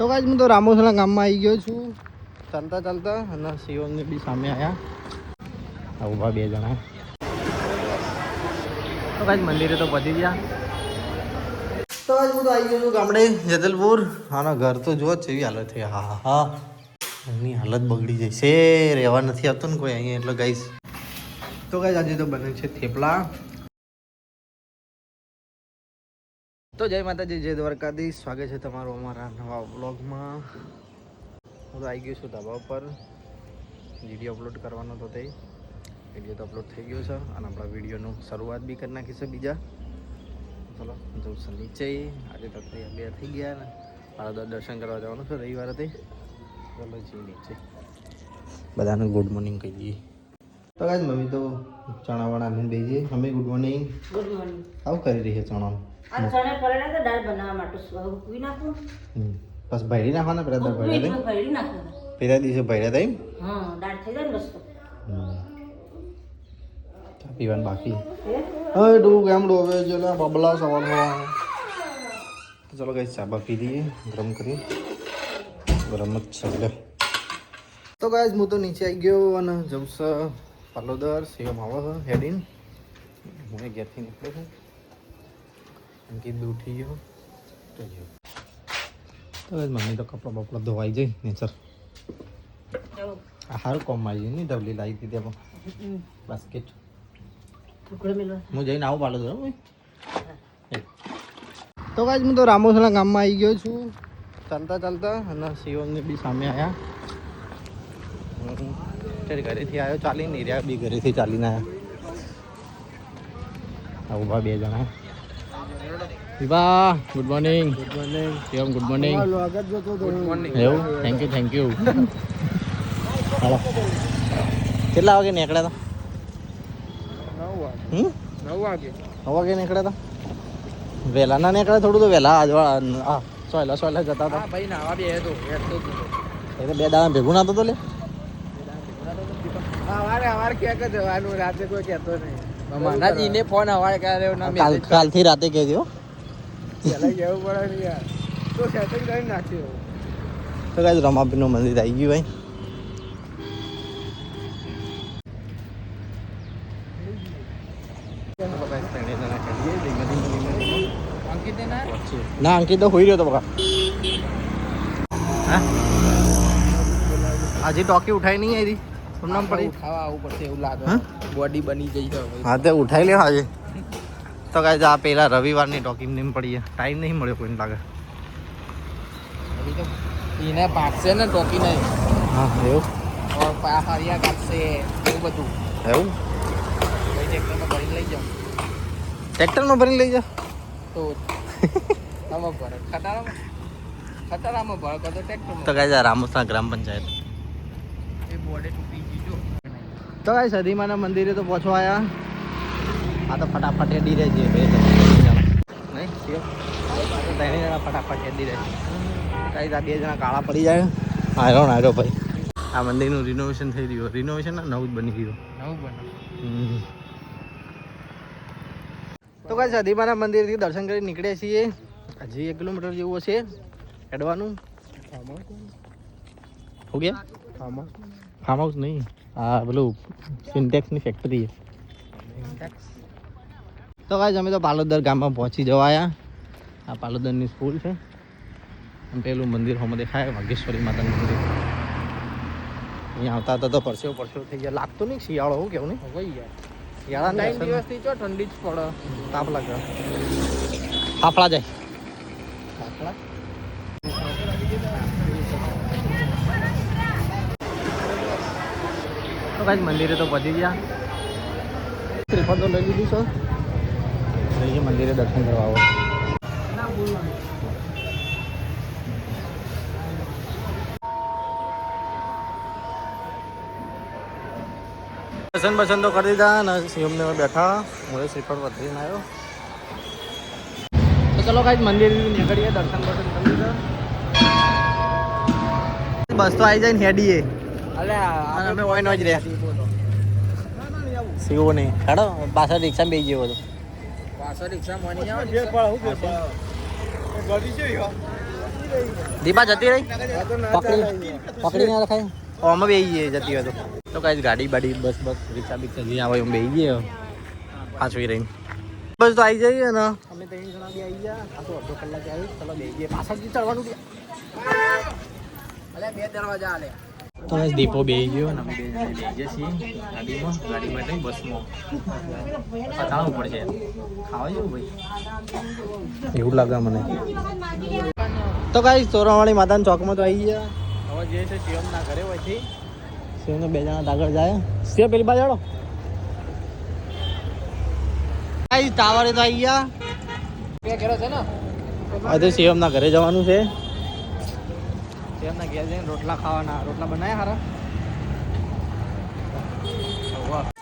તો કાંઈ હું તો રામોસણા ગામમાં આવી ગયો છું. ચાલતા ચાલતા અને શિવમને બી સામે આવ્યા ઊભા બે જણા. તો કાંઈ મંદિરે તો પતી ગયા. તો આજ હું તો આવી ગયો છું ગામડે, જેતલપુર. આના ઘર તો જો જેવી હાલત થઈ હા હા એની હાલત બગડી જશે રહેવા નથી આવતું ને કોઈ અહીંયા, એટલે ગાઈશ તો ગાઈશ આજે તો બને છે થેપલા. તો જય માતાજી જય દ્વારકાધીશ. સ્વાગત છે તમારું અમારા નવા બ્લોગમાં હું તો આવી ગયો છું ધાબા ઉપર. વીડિયો અપલોડ કરવાનો તો તે વીડિયો તો અપલોડ થઈ ગયો છે અને આપણા વિડીયોનું શરૂઆત બી કરી નાખી છે બીજા. ચલો જવું છે નીચે. આજે તો બે થઈ ગયા ને. મારા તો દર્શન કરવા જવાનું છે રવિવારે તે ચલો જઈએ નીચે. બધાને ગુડ મોર્નિંગ કહી દઈએ. તો કાજ મમ્મી તો ચણા વણા લઈને બેસીએ. Mummy good morning good morning આવું કરી રહી છે ચણા આ ચણે પલળ્યા હતા દાળ બનાવવા માટે. ઉકવી નાખું? બસ ભરી નાખવાના પેલા દાળ ભરી નાખવાના. પેલા દિવસે ભર્યા હતા હા દાળ થઈ જાય ને ચા પીવાનું બાકી. હવે ડૂબ કેમ ડોબે છે બબલા સવાલ તો ચલો કઈ ચા બા પી લઈએ ગરમ કરી ગરમ જ છે એટલે તો ગાય હું તો નીચે આવી ગયો અને જમશે પાલોદર સેવ છે હેડીન. હું ઘેરથી નીકળ્યો છું. બી ઉઠી ગયો. તો જો તો મમ્મી તો કપડાં બપડા ધોવાઈ જઈ નેચર. સારું કોમમાં આવી નહીં ઢવલી લાવી દીધી એમાં બાસ્કેટ. ટુકડો મેલવા હું જઈને આવું પાડો છું તો કાંઈ હું તો રામોસણા ગામમાં આવી ગયો છું. ચાલતા ચાલતા અને શિવમને બી સામે આવ્યા ઘરેથી આવ્યો ચાલીને રહ્યા બી ઘરેથી ચાલીને આવ્યા આ ઊભા બે જણા. Vibha good morning good morning કેમ ગુડ મોર્નિંગ ગુડ મોર્નિંગ એવું? થેન્ક યુ થેન્ક યુ હાલો. કેટલા વાગે નીકળ્યા હતા? નવ વાગે નવ વાગે નીકળ્યા હતા? વહેલા ના નીકળ્યા થોડું તો વહેલા આજવા હા સોયલા સોયલા જતા હતા. ભાઈ નાવા બે હતો. એટલે બે દાડા ભેગું ના તો લે. સવારે સવારે કે જવાનું રાતે કોઈ કહેતો નહીં. માનાજીને ફોન હવારે કર્યો કાલથી રાતે કહેજો પહેલા કહેવું પડે ને યાર. તો સેટિંગ કરી નું તો કાંઈ મંદિર આવી ગયું ભાઈ. ના અંકિત તો હોઈ રહ્યો તો બકા. આજે ટોકી ઉઠાઈ નહીં આવી. તમને પડી. ખાવા આવું પડશે એવું લાગે. બોડી બની જઈ. હા તે ઉઠાઈ લે આજે. તો કાંઈ આ પેલા રવિવારની ટોકિંગ નહીં પડી ટાઈમ નહીં મળ્યો કોઈને લાગે. એને ભાગશે ને ટોકી નહીં હા એવું? ઓર કાપશે એવું બધું. એવું? ટ્રેક્ટરમાં ભરીને લઈ જાઉં ટ્રેક્ટરમાં ભરીને લઈ જા તો આમાં ભરે. ખટારામાં? ખટારામાં ભરે તો ટ્રેક્ટરમાં તો કાંઈ રામોસના ગ્રામ પંચાયત. એ બોર્ડે તૂટી તો કાંઈ સદીમાના મંદિરે તો પહોંચવા આવ્યા આ તો ફટાફટ હેડી રહે છે. બે જણા. નહીં જણા ફટાફટ હેડી રહે કાંઈ આ બે જણા કાળા પડી જાય. હારો આયરો ભાઈ. આ મંદિરનું રિનોવેશન થઈ રહ્યું. રિનોવેશન ના નવું જ બની ગયું. નવું બન્યું. તો કાંઈ સદીમાના મંદિરથી દર્શન કરી નીકળે છીએ. હજી એક કિલોમીટર જેવું હશે હેડવાનું હો ગયા? ફાર્મ હાઉસ નહીં. આ પેલું સિન્ટેક્સની ફેક્ટરી તો કાંઈ અમે તો પાલોદર ગામમાં પહોંચી જવાયા. આ પાલોદરની સ્કૂલ છે. અને પેલું મંદિર હોમ દેખાય વાઘેશ્વરી માતાનું મંદિર. અહીંયા આવતા હતા તો પરસેવો પરસેવો થઈ ગયા. લાગતો નહીં શિયાળો હું કેવું નહીં? શિયાળા નાઇન દિવસથી ચો ઠંડી જ પડે. તાપ લાગે ફાફડા જાય. ફાફડા? તો કાંઈ મંદિરે તો પહોંચી ગયા. શ્રીફળ તો લઈ લીધું છે જઈએ મંદિરે દર્શન કરવા આવો. દર્શન બસન તો કરી દીધા અને શિવમને બેઠા. હું શ્રીફળ વધીને આવ્યો. તો ચલો કાંઈ મંદિર નીકળીએ દર્શન બસન કરી દીધા બસ તો આવી જાય ને હેડીએ. અલે અમે અમે ઓઈનો જ રહ્યા. સીવો નહીં ખાડો પાછળ રિક્ષા બેસી ગયો હતો પાછળ રિક્ષા મળી આવે દીપા જતી રહી? પકડી પકડી ના રખાય? અમે બે જઈએ જતી હોય તો કાંઈ ગાડી બાડી બસ બસ રિક્ષા બિક્ષા જે આવે એમ બે જઈએ પાછું રહીને. બસ તો આવી જઈએ ને. અમે ત્રણ જણા બી આવી ગયા. આ તો અડધો કલાક આવી. ચલો બે જઈએ પાછળથી ચડવાનું બે દરવાજા આલે. તો બસ દીપો બેસી ગયો અને અમે બે જઈએ છીએ ગાડીમાં ગાડીમાં નહીં બસમાં પતાવવું પડશે ખાવા જેવું ભાઈ એવું લાગે મને તો કાંઈ ચોરાવાળી માતાના ચોકમાં તો આવી ગયા હવે જે છે શિવમના ઘરે હોય છે શિવને બે જણા આગળ જાય શિવ પેલી બાજુ હેડો. કાંઈ ટાવરે તો આવી ગયા બે ઘેરો છે ને આજે શિવમના ઘરે જવાનું છે શિવમના ઘેર જઈને રોટલા ખાવાના. રોટલા બનાવ્યા હારા.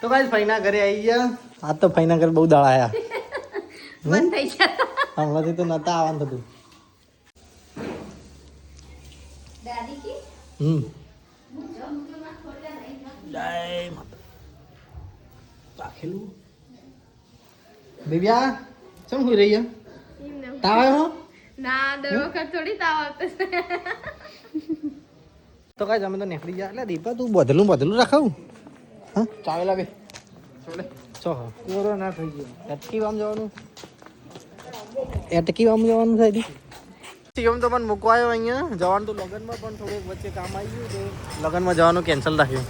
તો કાંઈ ફઈના ઘરે આવી ગયા. આ તો ફઈના ઘરે બહુ દાળ આયા. બંધ થઈ ગયા. હમણાંથી તો નતા આવવાનું થતું દાદી કી? હમ. જય માતા રાખેલું? દિવ્યા ચમ હોઈ રહી તાવ આવ્યો? ના દર વખત થોડી તાવ આવતો તો કાંઈ અમે તો નીકળી ગયા. એટલે દીપા તું બધલું બધલું રાખાવું? હા? ચાવેલા બે ચોલે ચો કોરો ના થઈ ગયો. એટકી વામ જવાનું? એટકી વામ જવાનું થાય શિવમ તો પણ મૂકવાયો અહીંયા. જવાનું તો લગનમાં પણ થોડુંક વચ્ચે કામ આવી ગયું તો લગનમાં જવાનું કેન્સલ રાખ્યું.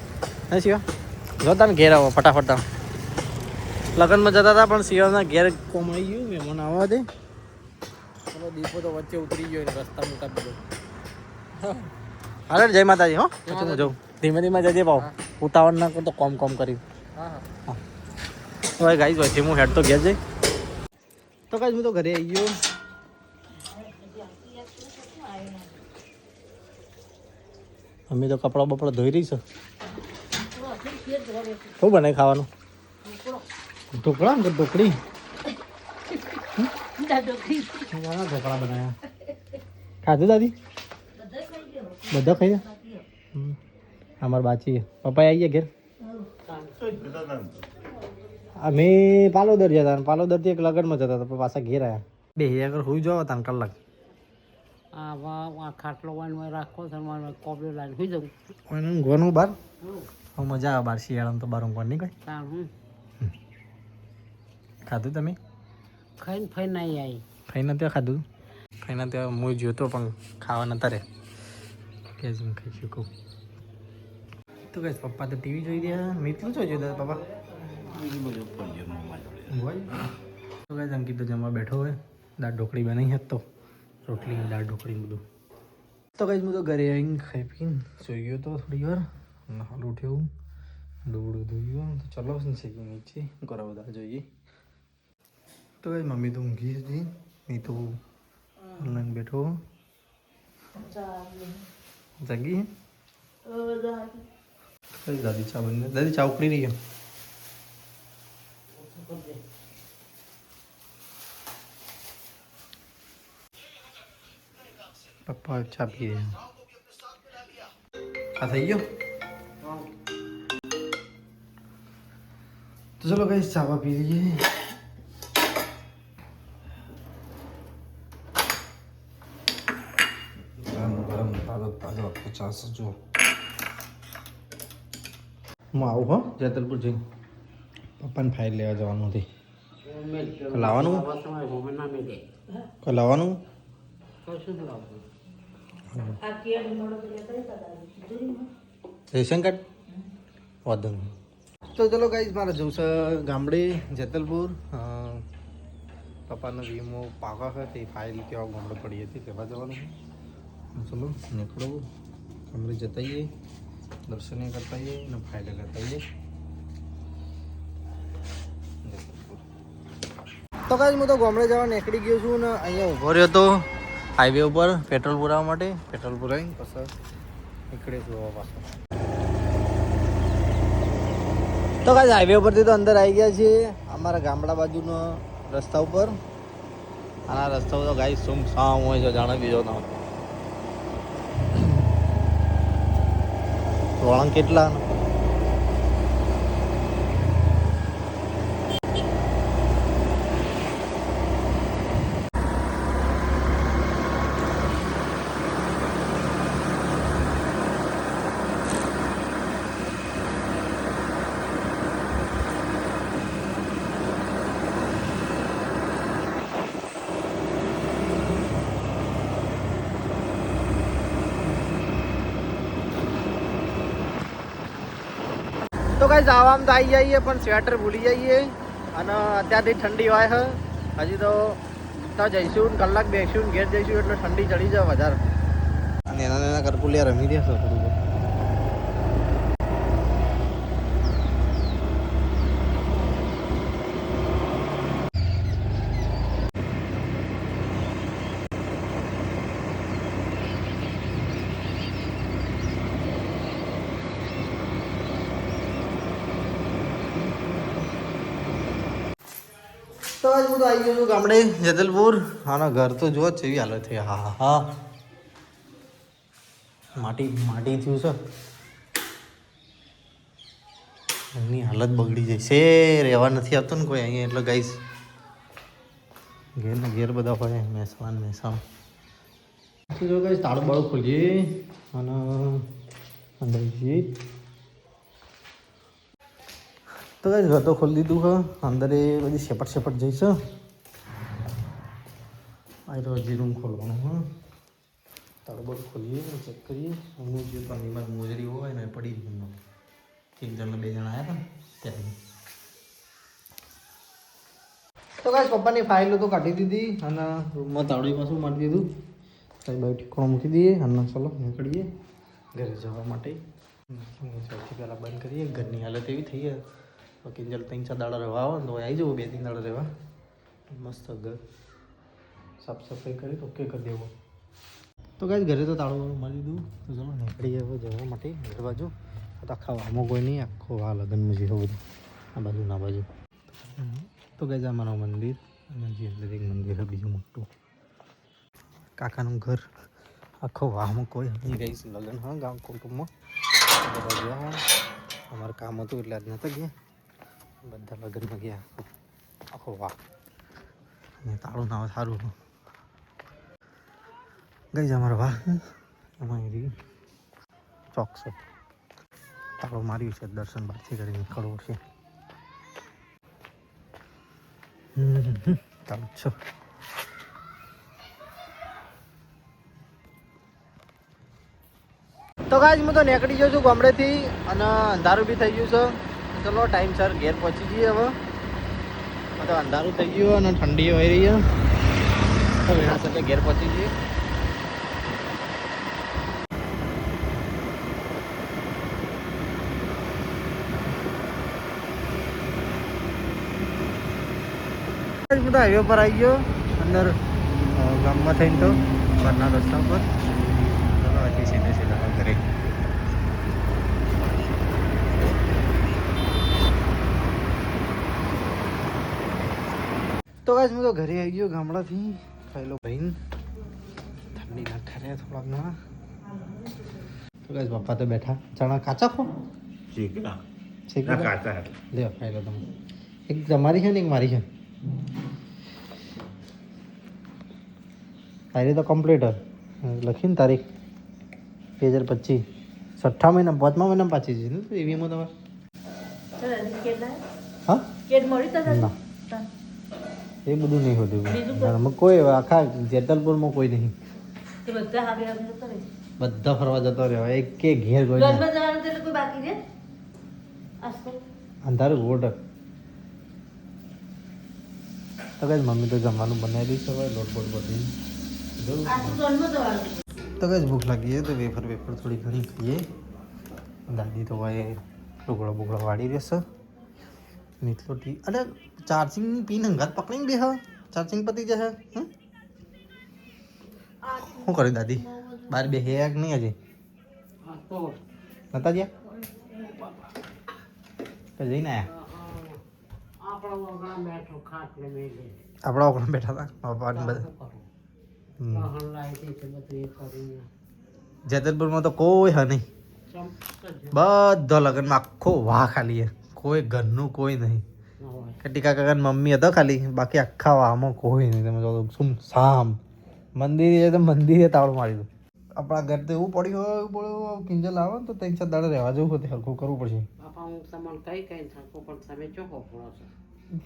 હે શિવા? જો તમે ઘેર આવો ફટાફટ તમે લગનમાં જતા હતા પણ શિવમના ઘેર કોમ આવી ગયું મહેમાન આવવા દે. દીપો તો વચ્ચે ઉતરી ગયો રસ્તા મોટા બધો અરે જય માતાજી હો. પછી હું જાઉં. ધીમે ધીમે જજે ભાવ. ઉતાવળ ના તો કોમ કોમ કરી હા હા. હવે ગાઈસ વચ્ચે હું હેડ તો ઘેર જઈ. તો ગાઈસ હું તો ઘરે આવી ગયો. અમે તો કપડા બપડા ધોઈ રહી છે. શું બને ખાવાનું? ઢોકળા ને ઢોકળી? ઢોકળા. બનાવ્યા ખાધું દાદી? બધા ખાઈ ગયા અમાર બાચી પપ્પા આવી ગયા ઘેર? અમે પાલોદર જતા હતા. પાલોદરથી એક લગનમાં જતા હતા પાછા ઘેર આવ્યા બે આગળ હોઈ જાવ તાન કલાક. ખાટલો રાખો કોપડો લાઈન હોઈ જાઉં. કોઈને બહાર મજા આવે બાર શિયાળામાં તો બાર તાર હું. ખાધું તમે? ખાઈને ફઈ નહીં આવી ખાઈને ત્યાં ખાધું? ખાઈને ત્યાં હું જોતો પણ ખાવા નતા રે કે હું ખાઈ શકું? તો કઈ પપ્પા તો ટીવી જોઈ રહ્યા મીઠું શું જોતા પપ્પા? તો કઈ અંકિત તો જમવા બેઠો હોય. દાળ ઢોકળી બનાવી હતો રોટલી દાળ ઢોકળી બધું. તો કઈ હું તો ઘરે આવીને ખાઈ પીને સુઈ ગયો તો થોડી વાર. હાલ ઉઠ્યો. ધોઈ ધોયું. તો ચલો શીખી નીચે. ઘરે બધા જોઈએ. તો કઈ મમ્મી તો ઊંઘી હતી નહીં તો ઓનલાઈન બેઠો. જાગી કઈ દાદી ચા બને દાદી ચા ઉકળી રહી છે પપ્પા ચા પી રહ્યા આ થઈ ગયો તો ચલો કઈ ચાવા પી લઈએ ગરમ ગરમ તાજો તાજો જો હું આવું હો. જેતલપુર જઈને પપ્પાને ફાઇલ લેવા જવાનું હતી લાવવાનું? લાવવાનું? Ration card? વાંધો નહીં. તો ચલો ગાઈઝ મારે જવું છે ગામડે જેતલપુર પપ્પાનો વીમો પાવા છે તે ફાઇલ કેવા ગામડે પડી હતી તેવા જવાનું ચલો નીકળો. ગામડે જતાઈએ દર્શને કરતા જઈએ અને ફાયદા કરતા જઈએ તો કાજ હું તો ગામડે જવા નીકળી ગયો છું ને અહીંયા ઊભો રહ્યો તો હાઈવે ઉપર પેટ્રોલ પુરાવા માટે. પેટ્રોલ પુરાવી પછી નીકળે છું પાછો. તો કાજ હાઈવે ઉપરથી તો અંદર આવી ગયા છીએ અમારા ગામડા બાજુનો રસ્તા ઉપર. આના રસ્તાઓ રસ્તા તો ગાય સુમસામ હોય છે, જાણે બીજો ના વળાંક કેટલા? કઈ જવામાં તો આવી જઈએ, પણ સ્વેટર ભૂલી જઈએ. અને અત્યારથી ઠંડી હોય છે હજી તો ત્યાં જઈશું કલાક બેસીશું ઘેર જઈશું એટલે ઠંડી ચડી જાય વધારે. અને એના એના કરકુલિયા રમી દેશો થોડું બહુ. તો આજ હું તો આવી ગયો છું ગામડે. જેતલપુર? આના ઘર તો જો જેવી એવી હાલત થઈ હા હા માટી માટી થયું છે. એમની હાલત બગડી જાય છે. રહેવા નથી આવતું ને કોઈ અહીંયા એટલે ગાઈશ ઘેર ને ઘેર બધા હોય મહેસાણ મહેસાણ. તો કઈ તાળું બાળું ખોલીએ. અને અંદર જઈએ. તો કઈ ઘર તો ખોલી દીધું હા. અંદર એ બધી સેપટ સેપટ જઈશ આ તો હજી રૂમ ખોલવાનું હા. તારું બધું ખોલીએ ચેક કરીએ. હું જે પાણીમાં મોજરી હોય ને પડી ગયું એક જણ બે જણ આવ્યા હતા ને તો કાંઈ પપ્પાની ફાઇલો તો કાઢી દીધી અને રૂમમાં તાળું પાછું મારી દીધું. કઈ બાઈ ઠીકોણો મૂકી દઈએ અને ચલો નીકળીએ ઘરે જવા માટે. પહેલાં બંધ કરીએ. ઘરની હાલત એવી થઈ છે તો કિંજલ ત્રણ ચાર દાડા રહેવા આવે ને તો આવી જવું બે ત્રણ દાડા રહેવા. મસ્ત ઘર. સાફ સફાઈ કરી ઓકે કરી દેવો. તો કાંઈ ઘરે તો તાળું મળી દીધું. તો ચલો નીકળી હવે જવા માટે, ઘર બાજુ. તો આખા વામો કોઈ નહીં, આખો આ લગ્નમાં જે બધું. આ બાજુ ના બાજુ. તો ગઈ જા મારું મંદિર અને અંદર એક મંદિર બીજું મોટું. કાકાનું ઘર. આખો વાહમાં કોઈ હજી ગઈ લગ્ન હા ગામ કુટુંબમાં. અમારે કામ હતું એટલે આજ નતા ગયા. બધા લગ્નમાં ગયા. આખો વાહ. અને તાળું નાવ સારું ગઈ અમારો વાહ. એમાં ચોક છે તાળું માર્યું છે, દર્શન બહારથી કરીને નીકળવું છે તાળું છો. તો કાજ હું તો નીકળી ગયો છું ગામડેથી અને અંધારું બી થઈ ગયું છે. ચલો ટાઈમસર ઘેર પહોંચી જઈએ હવે. તો અંધારું થઈ ગયું અને ઠંડી હોય રહી તો એના સાથે ઘેર પહોંચી જઈએ. બધા હાઈવે પર આવી ગયો. અંદર ગામમાં થઈને તો બહારના રસ્તા પર ચલો હજી સીધે સીધા ઘરે તો આજ હું તો ઘરે આવી ગયો ગામડાથી. ખાઈ લો ભાઈ ઠંડી ના ઠરે થોડાક ના તો ગાઈસ પપ્પા તો બેઠા. ચણા કાચા ખો. કાચા લ્યો ખાઈ લો તમે. એક તમારી છે ને એક મારી છે. તારી તો કમ્પ્લીટ લખીને તારીખ. બે હજાર પચીસ. છઠ્ઠા મહિના પાંચમા મહિના પાછી છે ને એવીમાં તમારે? હા? ના. એ બધું નહીં હોતું. કોઈ? આખા જેતલપુરમાં કોઈ નહીં. બધા ફરવા જતો રહ્યો એક કે ઘેર કોઈ અંધારું ગોટ તો કઈ મમ્મી તો જમવાનું બનાવી દઈશ હવે લોટ બોટ બધી. તો કઈ ભૂખ લાગી છે તો વેફર વેફર થોડી ઘણી ખાઈએ દાદી તો હોય ટુકડો બુકડો વાળી રહેશે. નીચલો ટી અરે ચાર્જિંગની પિન હંગાત પકડીને બે હા ચાર્જિંગ પતી જશે? શું કરે દાદી બાર બે હે કે નહીં હજી નતા ગયા જઈને આયા આપણો ઓગણ બેઠા હતા પપ્પાને બધા જેતરપુરમાં તો કોઈ હ નહીં બધા લગ્નમાં આખો વાહ ખાલી કોઈ ઘરનું કોઈ નહીં ટીકા કાકા મમ્મી હતો ખાલી. બાકી આખા વાહમાં કોઈ નહીં. તમે જો શું સામ. મંદિરે તો મંદિરે તાળું મારી દઉં આપણા ઘર તો એવું પડ્યું હોય એવું પડ્યું કિંજલ આવે ને તો ત્રણ ચાર દાડે રહેવા જવું હોય હરખું કરવું પડશે. બાપા હું તમને કઈ કઈ થાકો પણ તમે ચોખ્ખો પડો છો.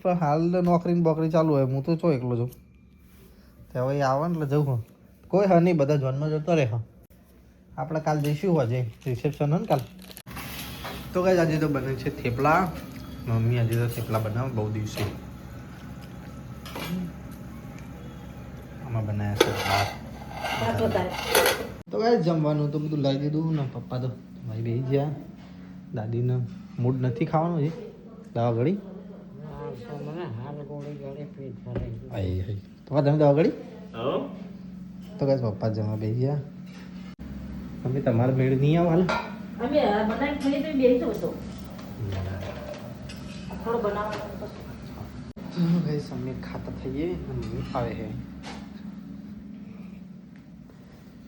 પણ હાલ નોકરી ને બોકરી ચાલુ હોય. હું તો છો એકલો છું. તો હવે આવે ને એટલે જવું કોઈ હા નહીં બધા જોનમાં જતો રહે. હા આપણે કાલ જઈશું હજે રિસેપ્શન હોય ને કાલ. તો કઈ આજે તો બને છે થેપલા. મમ્મી આજે તો થેપલા બનાવે બહુ દિવસે. આમાં બનાવ્યા છે ભાત. તો કાંઈ જમવાનું તો બધું લાવી દીધું ને પપ્પા તો ભાઈ બેસી ગયા. દાદીને મૂડ નથી ખાવાનું છે દવા ગળી? પપ્પા તમે દવા ગળી? તો કાંઈ પપ્પા જમવા બેસી ગયા. તમે તમારા મેળ નહીં આવો હાલ. અમે બનાવી ખાઈ તો. બેસી હતો થોડો બનાવવાનો તો. ગાઈસ અમે ખાતા થઈએ મમ્મી આવે છે.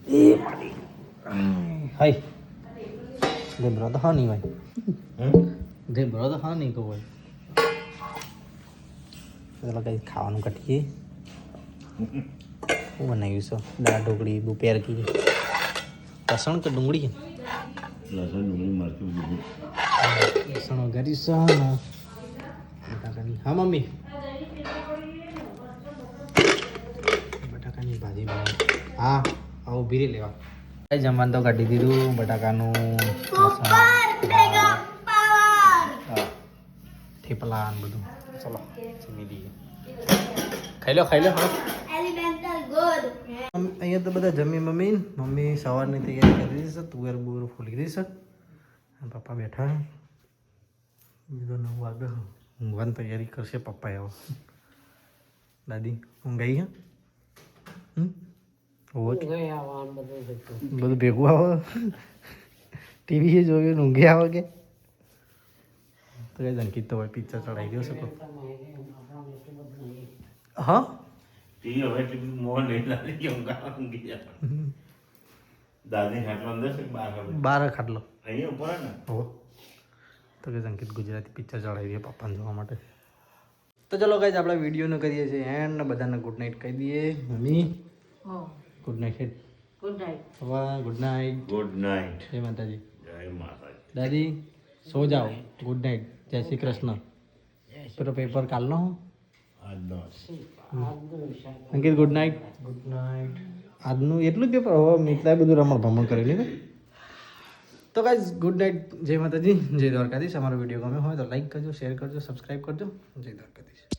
એ હાય. દે બ્રો હા નહીં ભાઈ દે બ્રો હા નહીં કહું ભાઈ ગાઈસ ખાવાનું કટીએ શું બનાવ્યું છે? દાળ ઢોકળી બુપેર કી લસણ કે ડુંગળી? લસણ ડુંગળી મરચું લસણ વઘારી ને બટાકાની હા મમ્મી. બટાકાની ભાજી હા આવું ઊભી રહી લેવા. કઈ જમવાનું તો કાઢી દીધું બટાકાનું થેપલા ને બધું. ચલો જમી દઈએ. ખાઈ લો ખાઈ લો હા. અહીંયા તો બધા જમી મમ્મી. મમ્મી સવારની તૈયારી કરી દીધી છે. તુવેર બુવેર ફૂલી દીધી છે. પપ્પા બેઠા છે. બીજો નવ વાગે ઊંઘવાની તૈયારી કરશે પપ્પા એવો દાદી ઊંઘાઈ હે? બધું ભેગું આવે? ટીવી જોયું ને ઊંઘે આવે કે? તો કઈ અંકિત તો હોય પિક્ચર ચડાવી દો શકો. હા? ટીવી હવે એટલી મોહન નહીં લાગે કે ઊંઘા ઊંઘી જાય. દાદી ખાટલો અંદર છે કે બાર ખાટલો? અહીંયા ઉપર ને? હો તો કે સંકેત ગુજરાતી પિક્ચર ચડાવીએ દઈએ પપ્પાને જોવા માટે. તો ચલો કઈ આપણે વિડીયોનો કરીએ છીએ એન્ડ બધાને ગુડ નાઇટ કહી દઈએ. Mummy good night good night વાહ ગુડ નાઇટ ગુડ નાઇટ જય માતાજી. જય માતાજી. દાદી સો જાઓ. ગુડ નાઇટ જય શ્રી કૃષ્ણ. પેલો પેપર કાલનો? આજનો સંકેત ગુડ નાઇટ ગુડ નાઇટ આજનું એટલું જ પેપર હવે મિત્રાએ બધું રમણ ભમણ કરેલી ને? તો ગાઈઝ ગુડ નાઇટ જય માતાજી, જય દ્વારકાધીશ. અમારો વીડિયો ગમ્યો હોય તો લાઈક કરજો શેર કરજો સબસ્ક્રાઈબ કરજો. જય દ્વારકાધીશ.